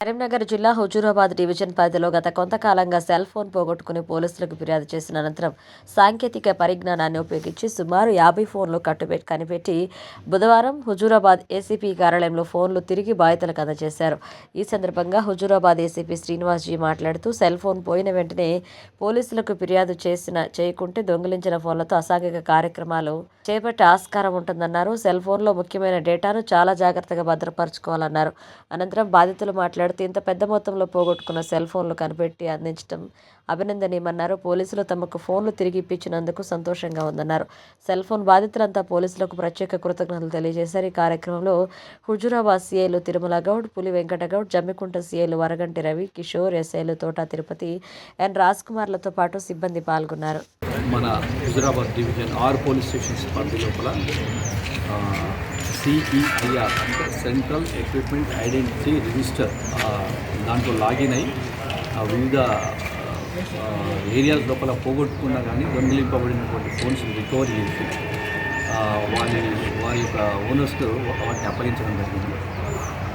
కరీంనగర్ జిల్లా హుజూరాబాద్ డివిజన్ పరిధిలో గత కొంతకాలంగా సెల్ ఫోన్ పోగొట్టుకుని పోలీసులకు ఫిర్యాదు చేసిన అనంతరం సాంకేతిక పరిజ్ఞానాన్ని ఉపయోగించి సుమారు యాభై ఫోన్లు కట్టుబెట్టి కనిపెట్టి బుధవారం హుజూరాబాద్ ఏసీపీ కార్యాలయంలో ఫోన్లు తిరిగి బాధితులకు అందజేశారు. ఈ సందర్భంగా హుజూరాబాద్ ఏసీపీ శ్రీనివాస్జీ మాట్లాడుతూ సెల్ ఫోన్ పోయిన వెంటనే పోలీసులకు ఫిర్యాదు చేసిన చేయకుంటే దొంగిలించిన ఫోన్లతో అసాంఘిక కార్యక్రమాలు చేపట్టే ఆస్కారం ఉంటుందన్నారు. సెల్ ఫోన్లో ముఖ్యమైన డేటాను చాలా జాగ్రత్తగా భద్రపరచుకోవాలన్నారు. అనంతరం బాధితులు మాట్లాడుతూ ఇంత పెద్ద మొత్తంలో పోగొట్టుకున్న సెల్ ఫోన్లు కనిపెట్టి అందించడం అభినందనీయమన్నారు. పోలీసులు తమకు ఫోన్లు తిరిగి ఇప్పించినందుకు సంతోషంగా ఉందన్నారు. సెల్ ఫోన్ బాధితులంతా పోలీసులకు ప్రత్యేక కృతజ్ఞతలు తెలియజేశారు. ఈ కార్యక్రమంలో హుజురాబాద్ సీఐలు తిరుమల గౌడ్ పులి వెంకటగౌడ్ జమ్మికుంట సీఐలు వరగంటి రవి కిషోర్ ఎస్ఐలు తోట తిరుపతి ఎన్ రాజ్ కుమార్లతో పాటు సిబ్బంది పాల్గొన్నారు. మన హుజురాబాద్ డివిజన్ ఆరు పోలీస్ స్టేషన్స్ పరిధి లోపల సిఈఐఆర్ అంటే సెంట్రల్ ఎక్విప్మెంట్ ఐడెంటిటీ రిజిస్టర్ దాంట్లో లాగిన్ అయి వివిధ ఏరియాస్ లోపల పోగొట్టుకున్నా కానీ దొంగిలింపబడినటువంటి ఫోన్స్ రికవరీ చేసి వారి వారి యొక్క ఓనర్స్కు వాటిని అప్పగించడం జరిగింది.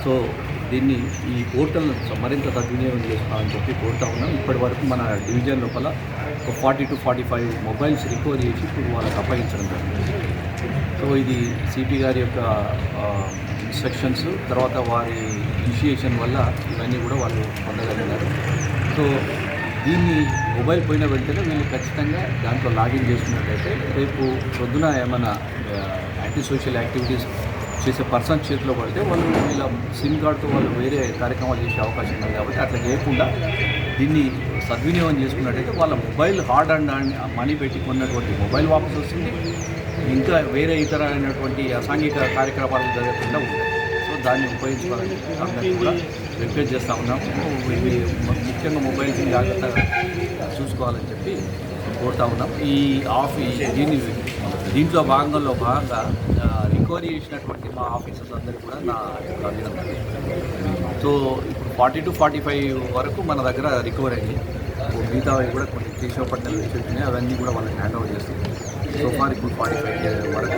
సో దీన్ని ఈ పోర్టల్ను మరింత సద్వినియోగం చేసుకోవాలని చెప్పి కోరుతా ఉన్నాం. ఇప్పటి వరకు మన డివిజన్ లోపల ఒక forty to forty five mobiles recovery చేసి ఇప్పుడు వాళ్ళకి అప్పగించడం జరిగింది. సో ఇది సిపి గారి యొక్క ఇన్స్ట్రక్షన్స్ తర్వాత వారి ఇనిషియేషన్ వల్ల ఇవన్నీ కూడా వాళ్ళు పొందగలిగారు. సో దీన్ని మొబైల్ పోయిన వెంటనే వీళ్ళు ఖచ్చితంగా దాంట్లో లాగిన్ చేసుకున్నట్టయితే రేపు పొద్దున ఏమైనా యాంటీ సోషల్ యాక్టివిటీస్ చేసే పర్సన్ చేతిలో పడితే వాళ్ళు వీళ్ళ సిమ్ కార్డ్తో వాళ్ళు వేరే కార్యక్రమాలు చేసే అవకాశం ఉంది కాబట్టి అట్లా చేయకుండా దీన్ని సద్వినియోగం చేసుకున్నట్టయితే వాళ్ళ మొబైల్ హార్డ్ అండ్ మనీ పెట్టి కొన్నటువంటి మొబైల్ వాపస్ వస్తుంది. ఇంకా వేరే ఇతర అయినటువంటి అసాంఘిక కార్యకలాపాలు జరగకుండా ఉంటాయి సో దాన్ని ఉపయోగించుకోవాలని అందరికీ కూడా రిక్వెస్ట్ చేస్తూ ఉన్నాం ఇవి ముఖ్యంగా మొబైల్స్ జాగ్రత్తగా చూసుకోవాలని చెప్పి కోరుతా ఉన్నాం ఈ ఆఫ్ దీన్ని దీంట్లో భాగంలో భాగంగా రికవరీ చేసినటువంటి మా ఆఫీసర్స్ అందరూ కూడా నా యొక్క అభినందనలు. సో ఇప్పుడు ఫార్టీ టు ఫార్టీ ఫైవ్ వరకు మన దగ్గర రికవర్ అయ్యింది మిగతా కూడా కొన్ని కేశవ కేశవపట్నం వచ్చినాయి అవన్నీ కూడా వాళ్ళకి హ్యాండ్ ఓవర్ చేస్తాం సో ఫార్ ఇప్పుడు ఫార్టీ ఫైవ్ వరకు